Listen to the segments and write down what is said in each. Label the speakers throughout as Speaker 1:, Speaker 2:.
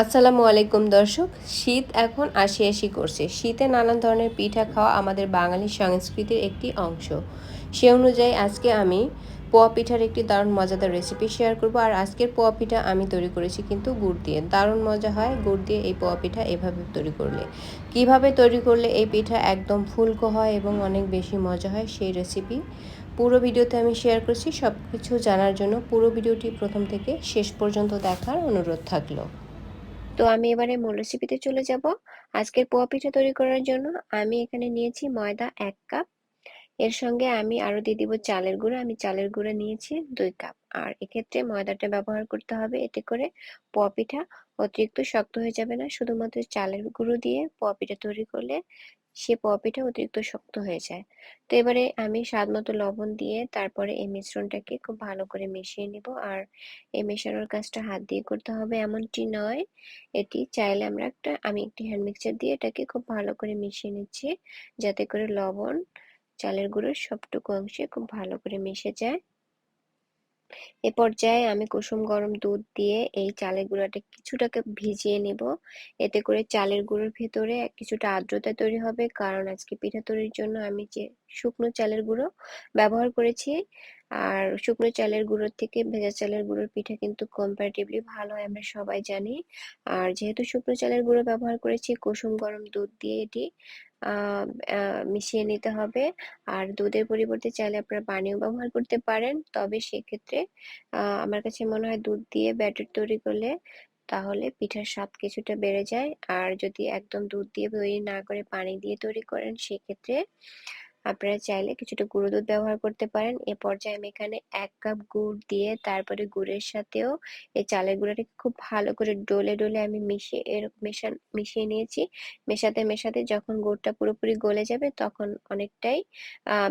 Speaker 1: আসসালামু আলাইকুম দর্শক, শীত এখন আসি আসি করছে। শীতে নানান ধরনের পিঠা খাওয়া আমাদের বাঙালি সংস্কৃতির একটি অংশ। সে অনুযায়ী আজকে আমি পোয়া পিঠার একটি দারুণ মজাদার রেসিপি শেয়ার করব। আর আজকের পোয়া পিঠা আমি তৈরি করেছি কিন্তু গুড় দিয়ে। দারুণ মজা হয় গুড় দিয়ে এই পোয়া পিঠা এভাবে তৈরি করলে। কীভাবে তৈরি করলে এই পিঠা একদম ফুলকো হয় এবং অনেক বেশি মজা হয় সেই রেসিপি পুরো ভিডিওতে আমি শেয়ার করছি। সব কিছু জানার জন্য পুরো ভিডিওটি প্রথম থেকে শেষ পর্যন্ত দেখার অনুরোধ থাকল। তো আমি এবারে মূল রেসিপিতে চলে যাব। আজকের পোয়া পিঠা তৈরি করার জন্য আমি এখানে নিয়েছি ময়দা এক কাপ। এর সঙ্গে আমি আরও দিয়ে দিব চালের গুঁড়ো। আমি চালের গুঁড়ো নিয়েছি দুই কাপ। আর এক্ষেত্রে ময়দাটা ব্যবহার করতে হবে। এতে করে পোয়া পিঠা অতিরিক্ত শক্ত হয়ে যাবে না। শুধুমাত্র চালের গুঁড়ো দিয়ে পোয়া পিঠা তৈরি করলে সে পোয়া পিঠা অতিরিক্ত শক্ত হয়ে যায়। তো এবারে আমি স্বাদ মতো লবণ দিয়ে তারপরে এই মিশ্রণটাকে খুব ভালো করে মিশিয়ে নিব। আর এই মেশানোর কাজটা হাত দিয়ে করতে হবে এমনটি নয়। এটি চাইলে আমরা একটা, আমি একটি হ্যান্ড মিক্সার দিয়ে এটাকে খুব ভালো করে মিশিয়ে নিচ্ছি। যাতে করে লবণ, চালের গুঁড়োর সবটুকু অংশে খুব ভালো করে মিশে যায়। এ পর্যায়ে আমি কুসুম গরম দুধ দিয়ে এই চালের গুঁড়াটা কিছুটাকে ভিজিয়ে নিব। এতে করে চালের গুঁড়োর ভেতরে কিছুটা আর্দ্রতা তৈরি হবে। কারণ আজকে পিঠা তৈরির জন্য আমি যে শুকনো চালের গুঁড়ো ব্যবহার করেছি, আর শুকনো চালের গুঁড়োর থেকে ভেজা চালের গুঁড়োর পিঠা কিন্তু কম্পারেটিভলি ভালো হয়, আমরা সবাই জানি। আর যেহেতু শুকনো চালের গুঁড়ো ব্যবহার করেছি, কুসুম গরম দুধ দিয়ে এটি মিশিয়ে নিতে হবে। আর দুধের পরিবর্তে চাইলে আপনারা পানিও ব্যবহার করতে পারেন। তবে সেক্ষেত্রে আমার কাছে মনে হয় দুধ দিয়ে ব্যাটার তৈরি করলে তাহলে পিঠার স্বাদ কিছুটা বেড়ে যায়। আর যদি একদম দুধ দিয়ে তৈরি না করে পানি দিয়ে তৈরি করেন, সেক্ষেত্রে আপনারা চাইলে কিছুটা গুঁড়ো দুধ ব্যবহার করতে পারেন। এ পর্যায়ে আমি এখানে এক কাপ গুড় দিয়ে তারপরে গুড়ের সাথেও এই চালের গুঁড়োটাকে খুব ভালো করে ডলে ডলে আমি মিশিয়ে এর মেশান, মিশিয়ে নিয়েছি। মেশাতে মেশাতে যখন গুড়টা পুরোপুরি গলে যাবে তখন অনেকটাই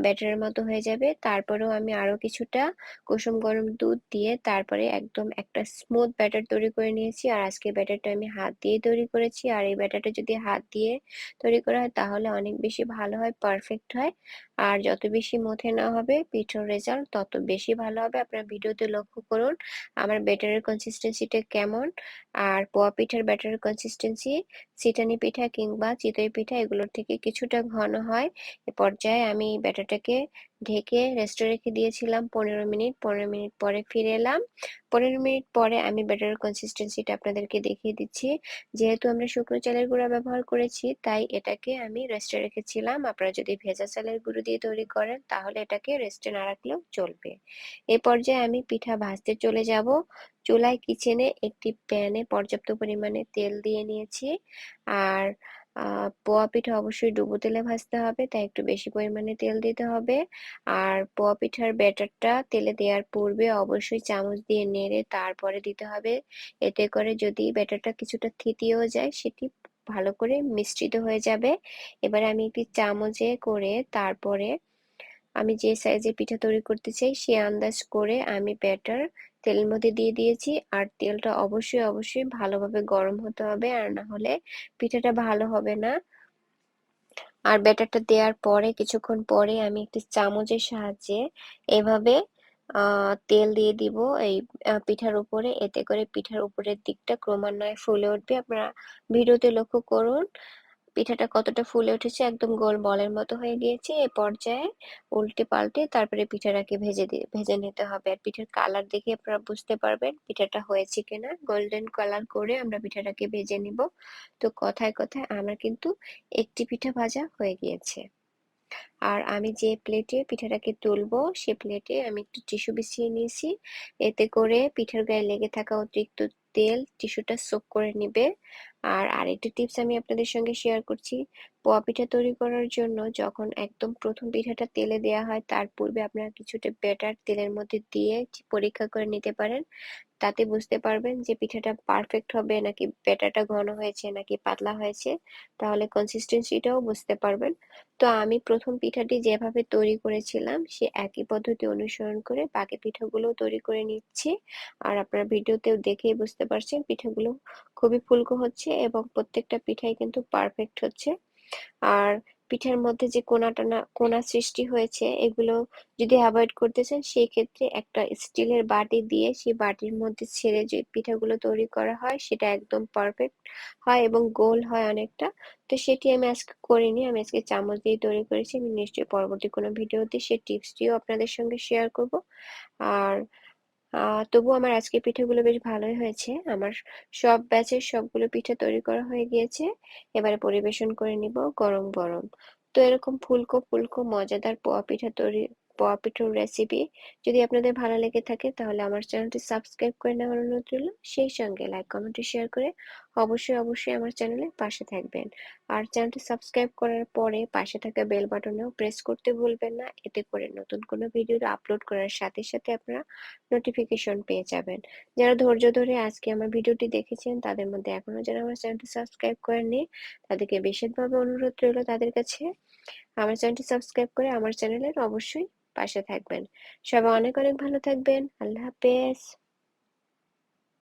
Speaker 1: ব্যাটারের মতো হয়ে যাবে। তারপরেও আমি আরও কিছুটা কুসুম গরম দুধ দিয়ে তারপরে একদম একটা স্মুথ ব্যাটার তৈরি করে নিয়েছি। আর আজকে ব্যাটারটা আমি হাত দিয়ে তৈরি করেছি। আর এই ব্যাটারটা যদি হাত দিয়ে তৈরি করা হয় তাহলে অনেক বেশি ভালো হয়, পারফেক্ট হয়। আর যত বেশি মথে না হবে পিঠোর রেজাল্ট তত বেশি ভালো হবে। আপনার ভিডিওতে লক্ষ্য করুন, আমার ব্যাটারের কনসিস্টেন্সিটা কেমন, আর পোয়া পিঠার ব্যাটারের কনসিস্টেন্সি সিটানি পিঠা কিংবা চিতই পিঠা, এগুলোর থেকে কিছুটা ঘন হয়। এ পর্যায়ে আমি ব্যাটারটাকে ঢেকে রেস্টে রেখে দিয়েছিলাম পনেরো মিনিট পনেরো মিনিট পরে ফিরে এলাম। পনেরো মিনিট পরে আমি ব্যাটারের কনসিস্টেন্সিটা আপনাদেরকে দেখিয়ে দিচ্ছি। যেহেতু আমরা শুকনো চালের গুঁড়া ব্যবহার করেছি, তাই এটাকে আমি রেস্টে রেখেছিলাম। আপনারা যদি ভেজা চালের গুঁড়ো দিয়ে তৈরি করেন, তাহলে এটাকে রেস্টে না রাখলেও চলবে। এ পর্যায়ে আমি পিঠা ভাজতে চলে যাব। চুলায় কিচেনে একটি প্যানে পর্যাপ্ত পরিমাণে তেল দিয়ে নিয়েছি। আর পোয়া পিঠা অবশ্যই ডুবো তেলে ভাজতে হবে, তাই একটু বেশি পরিমাণে তেল দিতে হবে। আর পোয়া পিঠার ব্যাটারটা তেলে দেওয়ার পূর্বে অবশ্যই চামচ দিয়ে নেড়ে তারপরে দিতে হবে। এতে করে যদি ব্যাটারটা কিছুটা থিতিয়েও যায়, সেটি ভালো করে মিশ্রিত হয়ে যাবে। এবার আমি একটি চামচে করে তারপরে আমি যে সাইজের পিঠা তৈরি করতে চাই, সে আন্দাজ করে আমি ব্যাটার তেলের মধ্যে দিয়ে দিয়েছি। আর তেলটা অবশ্যই অবশ্যই ভালোভাবে গরম হতে হবে। আর না হলে পিঠাটা ভালো হবে না। আর ব্যাটারটা দেওয়ার পরে, কিছুক্ষণ পরে আমি একটি চামচের সাহায্যে এভাবে তেল দিয়ে দিব এই পিঠার উপরে। এতে করে পিঠার উপরের দিকটা ক্রমান্বয়ে ফুলে উঠবে। আপনারা ভিডিওতে লক্ষ্য করুন পিঠাটা কতটা ফুলে উঠেছে একদম গোল বলের মতো হয়ে গিয়েছে। এ পর্যায়ে উল্টে পাল্টে তারপরে পিঠাটাকে ভেজে দিয়ে, ভেজে নিতে হবে। আর পিঠার কালার দেখে আপনারা বুঝতে পারবেন পিঠাটা হয়েছে কিনা। গোল্ডেন কালার করে আমরা পিঠাটাকে ভেজে নিব। তো কথায় কথায় আমার কিন্তু একটি পিঠা ভাজা হয়ে গিয়েছে। আর আমি যে প্লেটে পিঠাটাকে তুলবো, সে প্লেটে আমি একটু টিস্যু বিছিয়ে নিয়েছি। এতে করে পিঠার গায়ে লেগে থাকা অতিরিক্ত তেল টিস্যুটা সোক করে নিবে। আর আরেকটি টিপস আমি আপনাদের সঙ্গে শেয়ার করছি। পোয়া পিঠা তৈরি করার জন্য যখন একদম প্রথম পিঠাটা তেলে দেওয়া হয়, তার পূর্বে আপনারা কিছুটা ব্যাটার তেলের মধ্যে দিয়ে পরীক্ষা করে নিতে পারেন। তাতে বুঝতে পারবেন যে পিঠাটা পারফেক্ট হবে নাকি ব্যাটারটা ঘন হয়েছে নাকি পাতলা হয়েছে। তাহলে কনসিস্টেন্সিটাও বুঝতে পারবেন। তো আমি প্রথম পিঠাটি যেভাবে তৈরি করেছিলাম, সে একই পদ্ধতি অনুসরণ করে বাকি পিঠাগুলো তৈরি করে নিচ্ছি। আর আপনারা ভিডিওতেও দেখেই বুঝতে পারছেন পিঠাগুলো খুবই ফুলকো হচ্ছে এবং প্রত্যেকটা পিঠাই কিন্তু পারফেক্ট হচ্ছে। আর
Speaker 2: পিঠার মধ্যে যে কোনা টানা কোনা সৃষ্টি হয়েছে, এগুলো যদি অ্যাভয়েড করতে চান সেই ক্ষেত্রে একটা স্টিলের বাটি দিয়ে সেই বাটির মধ্যে ছেড়ে যে পিঠাগুলো তৈরি করা হয়, সেটা একদম পারফেক্ট হয় এবং গোল হয় অনেকটা। তো সেটি আমি আজকে করিনি, আমি আজকে চামচ দিয়ে তৈরি করেছি। আমি নিশ্চয়ই পরবর্তী কোনো ভিডিওতে সেই টিপসটিও আপনাদের সঙ্গে শেয়ার করব। আর তবুও আমার আজকে পিঠেগুলো বেশ ভালোই হয়েছে। আমার সব ব্যাচের সবগুলো পিঠে তৈরি করা হয়ে গিয়েছে। এবারে পরিবেশন করে নিব গরম গরম তো এরকম ফুলকো ফুলকো মজাদার পোয়া পিঠা তৈরি পোয়া পিঠার রেসিপি যদি আপনাদের ভালো লেগে থাকে তাহলে আমার চ্যানেলটি সাবস্ক্রাইব করে নেওয়ার অনুরোধ রইল। সেই সঙ্গে লাইক কমেন্ট শেয়ার করে অবশ্যই অবশ্যই আমার চ্যানেলে পাশে থাকবেন। আর চ্যানেলটি সাবস্ক্রাইব করার পরে পাশে থাকা বেল বাটনেও প্রেস করতে ভুলবেন না। এতে করে নতুন কোনো ভিডিও আপলোড করার সাথে সাথে আপনারা নোটিফিকেশন পেয়ে যাবেন। যারা ধৈর্য ধরে আজকে আমার ভিডিওটি দেখেছেন, তাদের মধ্যে এখনও যারা আমার চ্যানেলটি সাবস্ক্রাইব করেননি, তাদেরকে বিশেষভাবে অনুরোধ রইল তাদের কাছে। আমার চ্যানেলটি সাবস্ক্রাইব করে আমার চ্যানেলের অবশ্যই পাশে থাকবেন। সবাই অনেক অনেক ভালো থাকবেন। আল্লাহ হাফেজ।